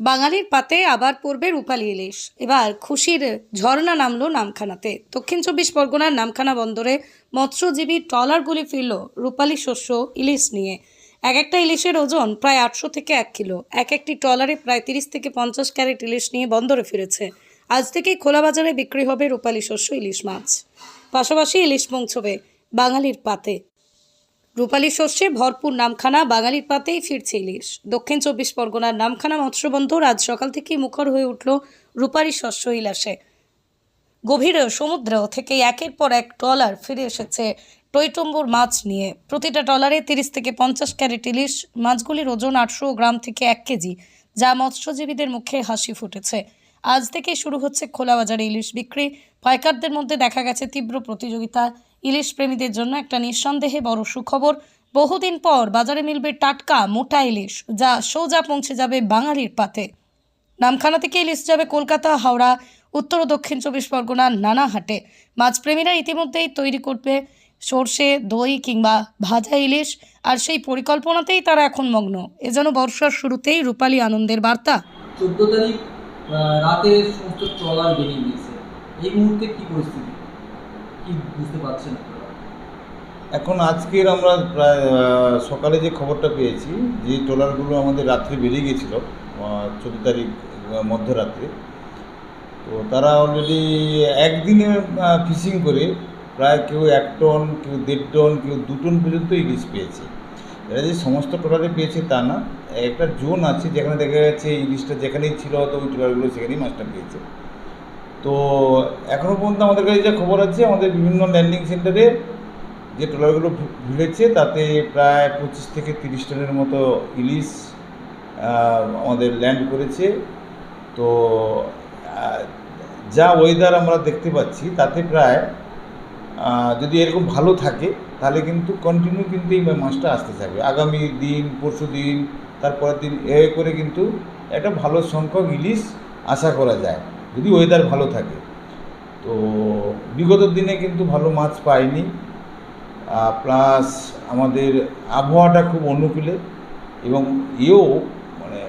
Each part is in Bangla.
বাঙালির পাতে আবার পড়বে রূপালী ইলিশ। এবার খুশির ঝর্ণা নামলো নামখানাতে। দক্ষিণ চব্বিশ পরগনার নামখানা বন্দরে মৎস্যজীবী ট্রলারগুলি ফিরল রূপালী শস্য ইলিশ নিয়ে। এক একটা ইলিশের ওজন প্রায় আটশো থেকে এক কিলো। এক একটি ট্রলারে প্রায় তিরিশ থেকে পঞ্চাশ ক্যারেট ইলিশ নিয়ে বন্দরে ফিরেছে। আজ থেকেই খোলা বাজারে বিক্রি হবে রূপালী শস্য ইলিশ মাছ। পাশাপাশি ইলিশ পৌঁছবে বাঙালির পাতে। রূপালী শস্যে ভরপুর নামখানা, বাঙালির পাতেই ফিরছে ইলিশ। দক্ষিণ চব্বিশ পরগনার নামখানা মৎস্যবন্দর আজ সকাল থেকেই মুখর হয়ে উঠল রূপালী শস্য ইলাসে গভীর সমুদ্র থেকে একের পর এক ট্রলার ফিরে এসেছে টইটম্বুর মাছ নিয়ে। প্রতিটা ট্রলারে তিরিশ থেকে পঞ্চাশ ক্যারেট ইলিশ, মাছগুলির ওজন আটশো গ্রাম থেকে এক কেজি, যা মৎস্যজীবীদের মুখে হাসি ফুটেছে। আজ থেকে শুরু হচ্ছে খোলা বাজারে ইলিশ বিক্রি। পাইকারদের মধ্যে দেখা গেছে তীব্র প্রতিযোগিতা। ইলিশ প্রেমীদের জন্য একটা নিঃসন্দেহে বড় সুখবর। বহুদিন পর বাজারে মিলবে টাটকা মোটা ইলিশ, যা সোজা পৌঁছে যাবে বাঙালির পাতে। নামখানা থেকে ইলিশ যাবে কলকাতা, হাওড়া, উত্তর ও দক্ষিণ চব্বিশ পরগনার নানা হাটে। মাছপ্রেমীরা ইতিমধ্যেই তৈরি করবে সর্ষে, দই কিংবা ভাজা ইলিশ, আর সেই পরিকল্পনাতেই তারা এখন মগ্ন। এ যেন বর্ষার শুরুতেই রূপালী আনন্দের বার্তা। চোদ্দ তারিখ রাতে সমস্ত ট্রলার বেরিয়ে গিয়েছে। এই মুহূর্তে কি পরিস্থিতি? বুঝতে পারছেন এখন আজকের আমরা প্রায় সকালে যে খবরটা পেয়েছি, যে ট্রলারগুলো আমাদের রাত্রে বেরিয়ে গেছিল চোদ্দ তারিখ মধ্যরাত্রে, তো তারা অলরেডি একদিনে ফিশিং করে প্রায় কেউ এক টন, কেউ দেড় টন, কেউ দু টন পর্যন্ত ইলিশ পেয়েছে। এরা যে সমস্ত ট্রলারে পেয়েছে তা না, একটা জোন আছে যেখানে দেখা যাচ্ছে ইলিশটা যেখানেই ছিল, হয়তো ওই ট্রলারগুলো সেখানেই মাছটা পেয়েছে। তো এখনও পর্যন্ত আমাদের কাছে যা খবর আছে, আমাদের বিভিন্ন ল্যান্ডিং সেন্টারে যে ট্রলারগুলো ভিড়েছে তাতে প্রায় পঁচিশ থেকে তিরিশ টনের মতো ইলিশ আমাদের ল্যান্ড করেছে। তো যা ওয়েদার আমরা দেখতে পাচ্ছি, তাতে প্রায় যদি এরকম ভালো থাকে, তাহলে কিন্তু কন্টিনিউ কিন্তু এই মাছটা আসতে থাকবে। আগামী দিন, পরশু দিন, তারপরের দিন, এ করে কিন্তু একটা ভালো সংখ্যক ইলিশ আশা করা যায়। যদি ওয়েদার ভালো থাকে। তো বিগত দিনে কিন্তু ভালো মাছ পাইনি। প্লাস আমাদের আবহাওয়াটা খুব অনুকূলে এবং এও মানে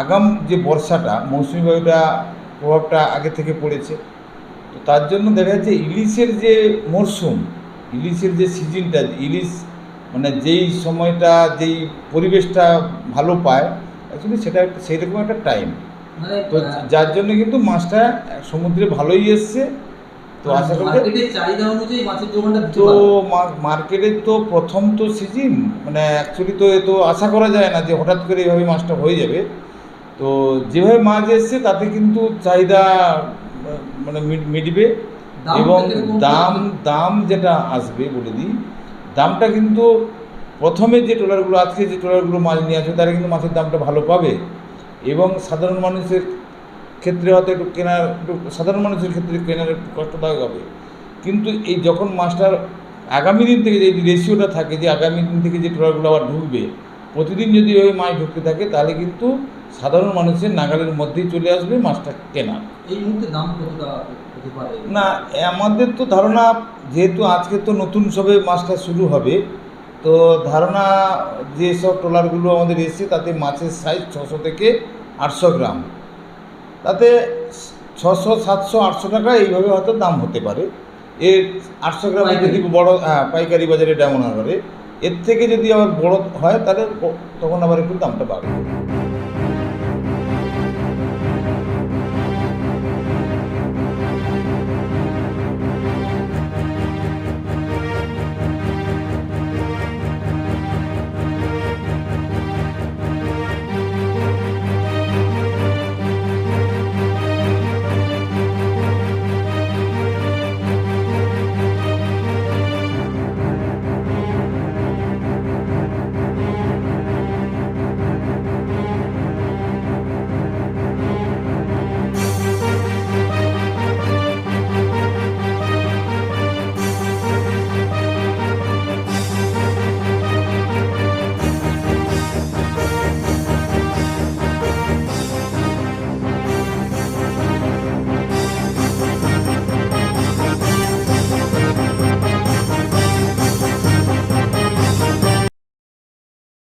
আগাম যে বর্ষাটা, মৌসুমি বায়ুটা প্রভাবটা আগে থেকে পড়েছে। তো তার জন্য দেখা যাচ্ছে ইলিশের যে মরশুম ইলিশের যে সিজনটা, ইলিশ মানে যেই সময়টা, যেই পরিবেশটা ভালো পায় অ্যাকচুয়ালি সেটা একটা সেই রকম একটা টাইম তো যার জন্য কিন্তু মাছটা সমুদ্রে ভালোই এসছে। তো আশা করি মার্কেটের চাহিদা অনুযায়ী মাছের দিতে তো মার্কেটের তো প্রথম তো সিজন মানে অ্যাকচুয়ালি তো এ তো আশা করা যায় না যে হঠাৎ করে এইভাবে মাছটা হয়ে যাবে। তো যেভাবে মাছ এসছে তাতে কিন্তু চাহিদা মানে মিট- মিটবে এবং দাম দাম যেটা আসবে বলে দিই দামটা কিন্তু প্রথমে যে ট্রলারগুলো আজকে যে ট্রলারগুলো মাছ নিয়ে আসবে তারা কিন্তু মাছের দামটা ভালো পাবে। এবং সাধারণ মানুষের ক্ষেত্রে হয়তো একটু কেনার একটু সাধারণ মানুষের ক্ষেত্রে কেনার একটু কষ্টদায়ক হবে। কিন্তু এই যখন মাছটার আগামী দিন থেকে যে রেশিওটা থাকে যে আগামী দিন থেকে যে ট্রলারগুলো আবার ঢুকবে প্রতিদিন যদি ওই মাছ ঢুকতে থাকে তাহলে কিন্তু সাধারণ মানুষের নাগালের মধ্যেই চলে আসবে মাছটা কেনা। এই মুহূর্তে দাম কতটা না আমাদের তো ধারণা যেহেতু আজকে তো নতুন সবে মাছটা শুরু হবে তো ধারণা যেসব ট্রলারগুলো আমাদের এসছে তাতে মাছের সাইজ ছশো থেকে আটশো গ্রাম। তাতে ছশো সাতশো আটশো টাকা এইভাবে হয়তো দাম হতে পারে। এর আটশো গ্রাম যদি বড় হ্যাঁ পাইকারি বাজারে ডেমন আকারে এর থেকে যদি আবার বড় হয় তাহলে তখন আবার একটু দামটা বাড়বে।